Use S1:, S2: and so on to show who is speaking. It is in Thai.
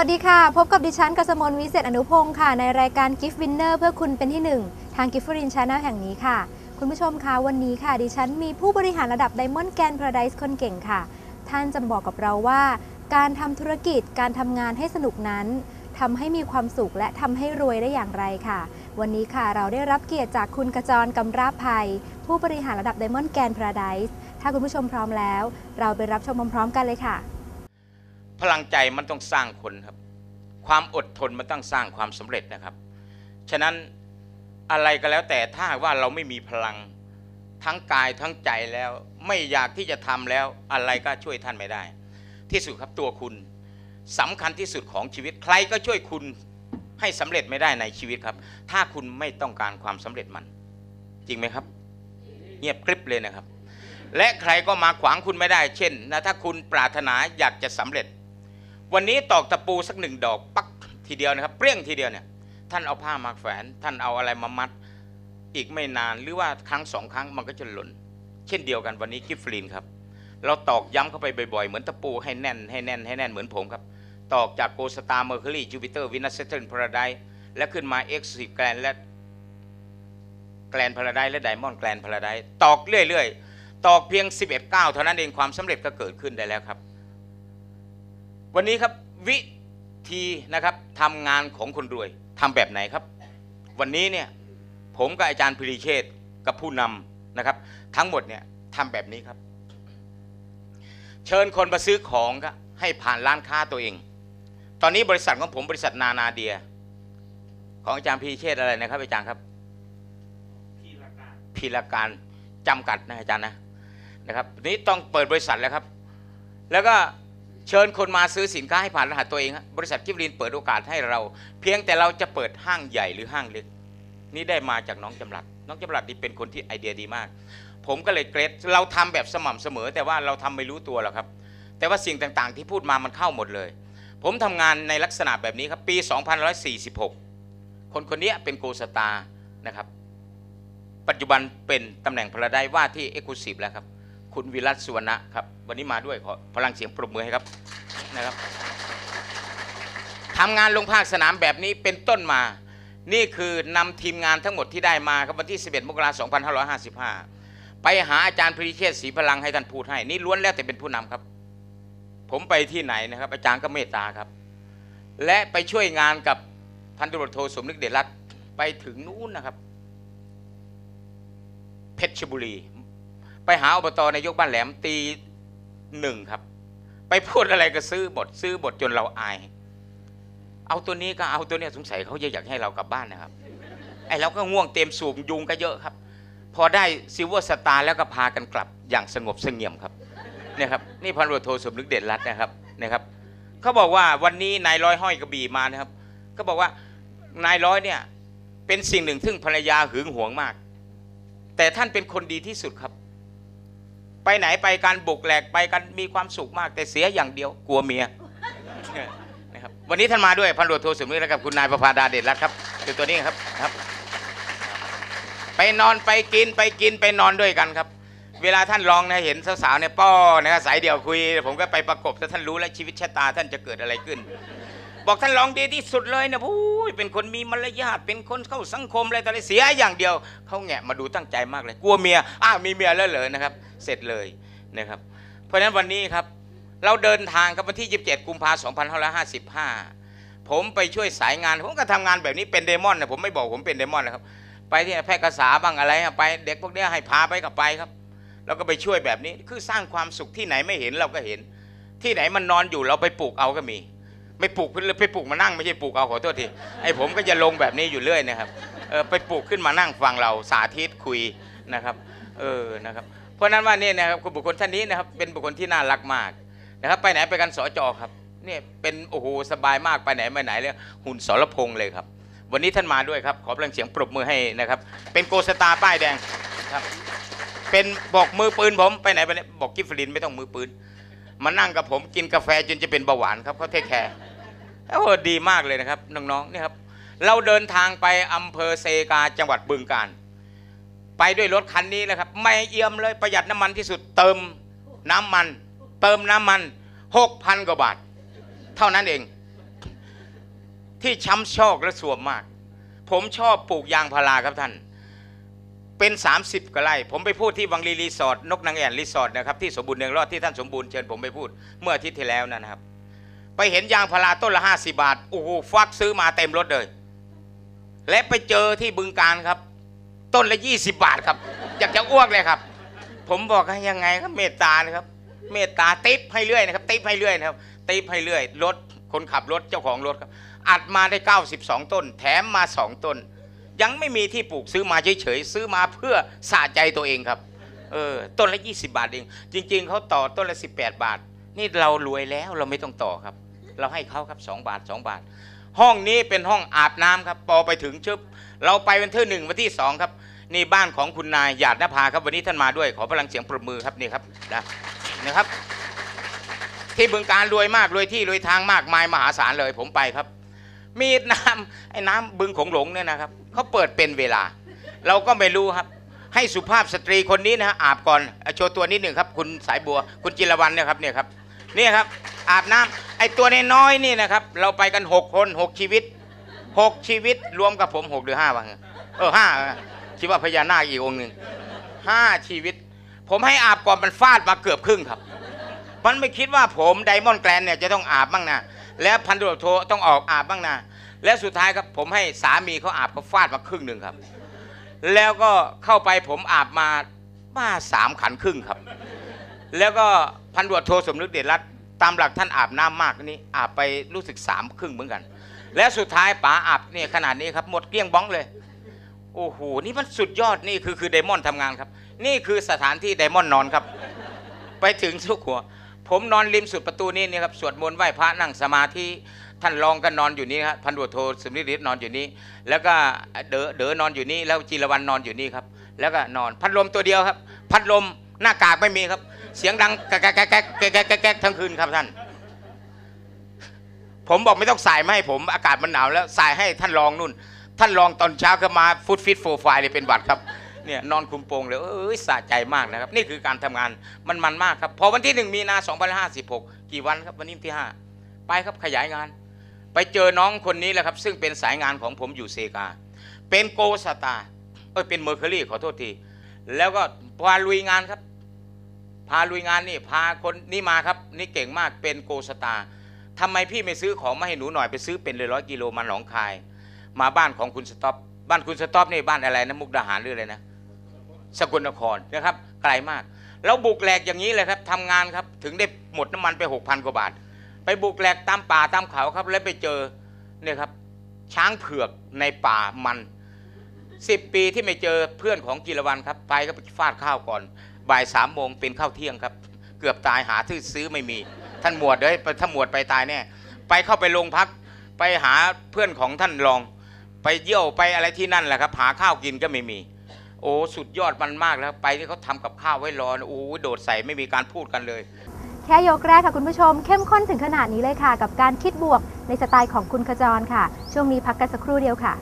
S1: วัสดีค่ะ พบกับดิฉันกสมลวิเศษอนุพงศ์ค่ะในรายการ Gift Winner เพื่อคุณเป็นที่หนึ่งทาง Gift f o r i n Channel แห่งนี้ค่ะ คุณผู้ชมคะวันนี้ค่ะ ดิฉันมีผู้บริหารระดับ Diamond Grand Paradise คนเก่งค่ะ ท่านจะบอกกับเราว่า การทำธุรกิจการทำงานให้สนุกนั้นทำให้มีความสุขและทำให้รวยได้อย่างไรค่ะ วันนี้ค่ะเราได้รับเกียรติจากคุณกระจรกำราภัย ผู้บริหารระดับ Diamond Grand Paradise ถ้าคุณผู้ชมพร้อมแล้ว เราไปรับชมพร้อมๆกันเลยค่ะ
S2: พลังใจมันต้องสร้างคนครับ ความอดทนมันต้องสร้างความสำเร็จนะครับ ฉะนั้นอะไรก็แล้วแต่ถ้าว่าเราไม่มีพลังทั้งกายทั้งใจแล้ว ไม่อยากที่จะทำแล้วอะไรก็ช่วยท่านไม่ได้ ที่สุดครับตัวคุณสำคัญที่สุดของชีวิตใครก็ช่วยคุณให้สำเร็จไม่ได้ในชีวิตครับ ถ้าคุณไม่ต้องการความสำเร็จมัน จริงไหมครับ เงียบกริบเลยนะครับ และใครก็มาขวางคุณไม่ได้ เช่นนะถ้าคุณปรารถนาอยากจะสำเร็จ วันนี้ตอกตะปูสักหนึ่งดอกปักทีเดียวนะครับ เปรี้ยงทีเดียวเนี่ย ท่านเอาผ้ามาแฝนท่านเอาอะไรมามัด อีกไม่นานหรือว่าครั้งสองครั้งมันก็จะหล่น เช่นเดียวกันวันนี้กิฟฟลินครับ เราตอกย้ำเข้าไปบ่อยๆ เหมือนตะปูให้แน่นให้แน่นให้แน่นเหมือนผมครับ ตอกจากโกสตาเมอร์คิวรีจูปิเตอร์วินัสเซนพาราไดและขึ้นมาเอ็กซ์ซีแกรนและแกลนพาราไดและไดมอนด์แกลนพาราไดตอกเรื่อยๆ ตอกเพียง 11ก้าวเท่านั้นเองความสำเร็จก็เกิดขึ้นได้แล้วครับ วันนี้ครับวิธีนะครับทำงานของคนรวยทำแบบไหนครับ วันนี้เนี่ยผมกับอาจารย์พิริเชษฐ์กับผู้นำนะครับ ทั้งหมดเนี่ยทำแบบนี้ครับ เชิญคนมาซื้อของก็ให้ผ่านร้านค้าตัวเอง ตอนนี้บริษัทของผมบริษัทนานาเดีย ของอาจารย์พิริเชษฐ์อะไรนะครับอาจารย์ครับพีรการจำกัดนะอาจารย์นะนะครับนี้ต้องเปิดบริษัทแล้วครับ แล้วก็ เชิญคนมาซื้อสินค้าให้ผ่านรหัสตัวเอง บริษัทกิฟลินเปิดโอกาสให้เรา เพียงแต่เราจะเปิดห้างใหญ่หรือห้างเล็ก นี่ได้มาจากน้องจำรัด น้องจำรัดนี่เป็นคนที่ไอเดียดีมาก ผมก็เลยเกรดเราทำแบบสม่ำเสมอ แต่ว่าเราทำไม่รู้ตัวหรอกครับ แต่ว่าสิ่งต่างๆ ที่พูดมามันเข้าหมดเลย ผมทำงานในลักษณะแบบนี้ครับปี 2146 คนคนนี้เป็นโกสตานะครับ ปัจจุบันเป็นตำแหน่งพระได้ว่าที่เอ็กซ์คลูซีฟแล้วครับ คุณวิรัตสุวรรณะครับ วันนี้มาด้วยขอพลังเสียงปรบมือให้ครับนะครับทำงานลงภาคสนามแบบนี้เป็นต้นมา นี่คือนำทีมงานทั้งหมดที่ได้มาครับวันที่ 11 มกราคม 2555 ไปหาอาจารย์พริเชษศรีพลังให้ท่านพูดให้ นี่ล้วนแล้วแต่เป็นผู้นำครับ ผมไปที่ไหนนะครับ อาจารย์ก็เมตตาครับ และไปช่วยงานกับพันตำรวจโทสมนึกเดชรัตน์ไปถึงนู้นนะครับ เพชรบุรี ไปหาอบตนายกบ้านแหลมตีหนึ่งครับ ไปพูดอะไรก็ซื้อหมดซื้อหมดจนเราอาย เอาตัวนี้ก็เอาตัวเนี้ยสงสัยเขาจะอยากให้เรากลับบ้านนะครับไอ้เราก็ง่วงเต็มสูบยุงก็เยอะครับ พอได้ซิลเวอร์สตาร์แล้วก็พากันกลับอย่างสงบเสงี่ยมครับเนี่ยครับนี่พันรวโทสมนึกเด่นรัตน์นะครับนะครับเขาบอกว่าวันนี้นายร้อยห้อยกระบี่มานะครับเขาบอกว่านายร้อยเนี่ยเป็นสิ่งหนึ่งซึ่งภรรยาหึงหวงมาก แต่ท่านเป็นคนดีที่สุดครับ ไปไหนไปกันบุกแหลกไปกันมีความสุขมาก แต่เสียอย่างเดียวกลัวเมียนะครับวันนี้ท่านมาด้วยพันตรวจโทสมนึกและกับคุณนายประภาดาเดชรัตน์ครับคือตัวนี้ครับครับ ไปนอนไปกินไปกินไปนอนด้วยกันครับ เวลาท่านลองนะเห็นสาวๆเนี่ยป้อนะครับสายเดียวคุย ผมก็ไปประกบแล้วท่านรู้แล้วชีวิตชะตาท่านจะเกิดอะไรขึ้น บอกท่านลองดีที่สุดเลยนะผู้ ยเป็นคนมีมารยาทเป็นคนเข้าสังคมอะไรแต่อะไรเสียอย่างเดียวเขาแงะมาดูตั้งใจมากเลย กลัวเมียอ้าวมีเมียแล้วเหรอนะครับ เสร็จเลยนะครับ เพราะฉะนั้นวันนี้ครับเราเดินทางกับวันที่ 27 กุมภาพันธ์2555 ผมไปช่วยสายงาน ผมก็ทำงานแบบนี้เป็นเดมอนนะผมไม่บอกผมเป็นเดมอนนะครับ ไปที่แพร่กษาบ้างอะไรไป เด็กพวกนี้ให้พาไปกับไปครับ แล้วก็ไปช่วยแบบนี้คือสร้างความสุขที่ไหนไม่เห็นเราก็เห็น ที่ไหนมันนอนอยู่เราไปปลูกเอาก็มี ไม่ปลูกขึ้นไปปลูกมานั่งไม่ใช่ปลูกเอาขอโทษทีไอ้ผมก็จะลงแบบนี้อยู่เรื่อยนะครับเออไปปลูกขึ้นมานั่งฟังเราสาธิตคุยนะครับเออนะครับ เพราะนั้นว่านี่นะครับคุณบุคคลท่านนี้นะครับเป็นบุคคลที่น่ารักมากนะครับไปไหนไปกันสจครับเนี่ยเป็นโอ้โหสบายมากไปไหนไปไหนเลยหุ่นสรพงษ์เลยครับ วันนี้ท่านมาด้วยครับ ขอพลังเสียงปรบมือให้นะครับ เป็นโกสตาป้ายแดงครับ เป็นบอกมือปืนผมไปไหนไปไหนบอกกิฟฟลินไม่ต้องมือปืนมานั่งกับผมกินกาแฟจนจะเป็นเบาหวานครับเขาเทคแคร์ โอ้ดีมากเลยนะครับน้องๆนี่ครับเราเดินทางไปอำเภอเซกาจังหวัดบึงกาฬไปด้วยรถคันนี้เลยครับ ไม่เอี่ยมเลยประหยัดน้ำมันที่สุดเติมน้ำมัน เติมน้ำมันหกพันกว่าบาท เท่านั้นเอง ที่ช้ำชอกและสวมมาก ผมชอบปลูกยางพาราครับท่าน เป็น 30กว่าไร่ผมไปพูดที่วังลีรีสอร์ทนกนางแอ่นรีสอร์ทนะครับที่สมบูรณ์เนืองรอดที่ท่านสมบูรณ์เชิญผมไปพูด เมื่ออาทิตย์ที่แล้วนะครับ ไปเห็นยางพาราต้นละ50บาทโอ้โหฟักซื้อมาเต็มรถเลย และไปเจอที่บึงการครับ ต้นละ20บาทครับ อยากจะอ้วกเลยครับ ผมบอกให้ยังไงครับเมตตานะครับ เมตตาติปให้เรื่อยนะครับ ติปให้เรื่อยนะครับ ติปให้เรื่อยรถคนขับรถเจ้าของรถครับ อัดมาได้ 92 ต้น แถมมา 2 ต้น ยังไม่มีที่ปลูกซื้อมาเฉยๆซื้อมาเพื่อสะใจตัวเองครับเออต้นละ 20 บาทเอง จริง ๆเขาต่อต้นละ 18 บาท นี่เรารวยแล้วเราไม่ต้องต่อครับ เราให้เขาครับ2บาท2บาท ห้องนี้เป็นห้องอาบน้ำครับพอไปถึงชึบเราไปวันที่หนึ่งวันที่สองครับ นี่บ้านของคุณนายหยาดนภาครับวันนี้ท่านมาด้วยขอพลังเสียงปรบมือครับนี่ครับนะนะครับ ที่บึงการรวยมากรวยที่รวยทางมากมายมหาศาลเลยผมไปครับ มีน้ำไอ้น้ำบึงของหลงเนี่ยนะครับเขาเปิดเป็นเวลา เราก็ไม่รู้ครับให้สุภาพสตรีคนนี้นะฮะอาบก่อนโชว์ตัวนิดหนึ่งครับ คุณสายบัว คุณจิรวรรณเนี่ยครับเนี่ยครับนี่ครับอาบน้ำ ไอตัวน้อยๆนี่นะครับ เราไปกันหกคนหกชีวิตหกชีวิตรวมกับผมหกหรือห้าบ้างเออห้าคิดว่าพญานาคอีกองหนึ่งห้าชีวิต ผมให้อาบก่อนมันฟาดมาเกือบครึ่งครับ มันไม่คิดว่าผมไดมอนด์แกรนเนี่ยจะต้องอาบบ้างนะแล้วพันตำรวจโทต้องออกอาบบ้างนะและสุดท้ายครับผมให้สามีเขาอาบเขาฟาดมาครึ่งหนึ่งครับ แล้วก็เข้าไปผมอาบมาบ้าสามขันครึ่งครับ แล้วก็พันตรวจโทสมนึกเดชรัตน์ ตามหลักท่านอาบน้ำมากนี่อาบไปรู้สึกสามครึ่งเหมือนกัน และสุดท้ายป๋าอาบเนี่ยขนาดนี้ครับหมดเกลี้ยงบ้องเลย โอ้โหนี่มันสุดยอดนี่คือคือไดมอนด์ทำงานครับ นี่คือสถานที่ไดมอนด์นอนครับ ไปถึงทุกหัว ผมนอนริมสุดประตูนี่นี่ครับสวดมนต์ไหว้พระนั่งสมาธิท่านรองก็นอนอยู่นี่ครับพันตำรวโทสมนิริตนอนอยู่นี่แล้วก็เดอเดอนอนอยู่นี่แล้วจีรวันนอนอยู่นี่ครับ แล้วก็นอนพัดลมตัวเดียวครับ พัดลมหน้ากากไม่มีครับ เสียงดังแก๊กแกแกแกแกแกแกแกทั้งคืนครับท่าน ผมบอกไม่ต้องใส่มาให้ผมอากาศมันหนาวแล้วใส่ให้ท่านรองนู่น ท่านรองตอนเช้าก็มาฟุตฟิตโฟร์ไฟเลยเป็นหวัดครับเนี่ยนอนคุมโปงเลยเอ้ยสะใจมากนะครับ นี่คือการทำงานมันมันมากครับ พอวันที่หนึ่งมีนา2556กี่วันครับวันนี้วันที่ห้าไปครับขยายงาน ไปเจอน้องคนนี้แหละครับ ซึ่งเป็นสายงานของผมอยู่เซกา เป็นโกสตาเอ้ยเป็นเมอร์เคอรี่ขอโทษที แล้วก็พาลุยงานครับ พาลุยงานนี่พาคนนี่มาครับ นี่เก่งมากเป็นโกสตาทำไมพี่ไม่ซื้อของมาให้หนูหน่อยไปซื้อเป็นเลยร้อยกิโลมาหนองคาย มาบ้านของคุณสต็อปบ้านคุณสต็อปนี่บ้านอะไรนะมุกดาหารหรืออะไรนะสกลนครนะครับ ไกลมากแล้วบุกแหลกอย่างนี้เลยครับทำงานครับถึงได้หมดน้ำมันไปหกพันกว่าบาท ไปบุกแหลกตามป่าตามเขาครับ แล้วไปเจอเนี่ยครับ ช้างเผือกในป่ามันสิบปีที่ไม่เจอเพื่อนของจิรวันครับ ไปก็ไปฟาดข้าวก่อน บ่ายสามโมงเป็นข้าวเที่ยงครับ เกือบตายหาที่ซื้อไม่มี ท่านหมวดเลยถ้าหมวดไปตายแน่ไปเข้าไปโรงพักไปหาเพื่อนของท่านรอง ไปเยี่ยวไปอะไรที่นั่นแหละครับ หาข้าวกินก็ไม่มี โอ้สุดยอดมันมากแล้วไปที่เขาทำกับข้าวไว้รอโอ้โดดใส่ไม่มีการพูดกันเลย
S1: แค่ยกแรกค่ะคุณผู้ชม เข้มข้นถึงขนาดนี้เลยค่ะ กับการคิดบวกในสไตล์ของคุณขจรค่ะ ช่วงนี้พักกันสักครู่เดียวค่ะ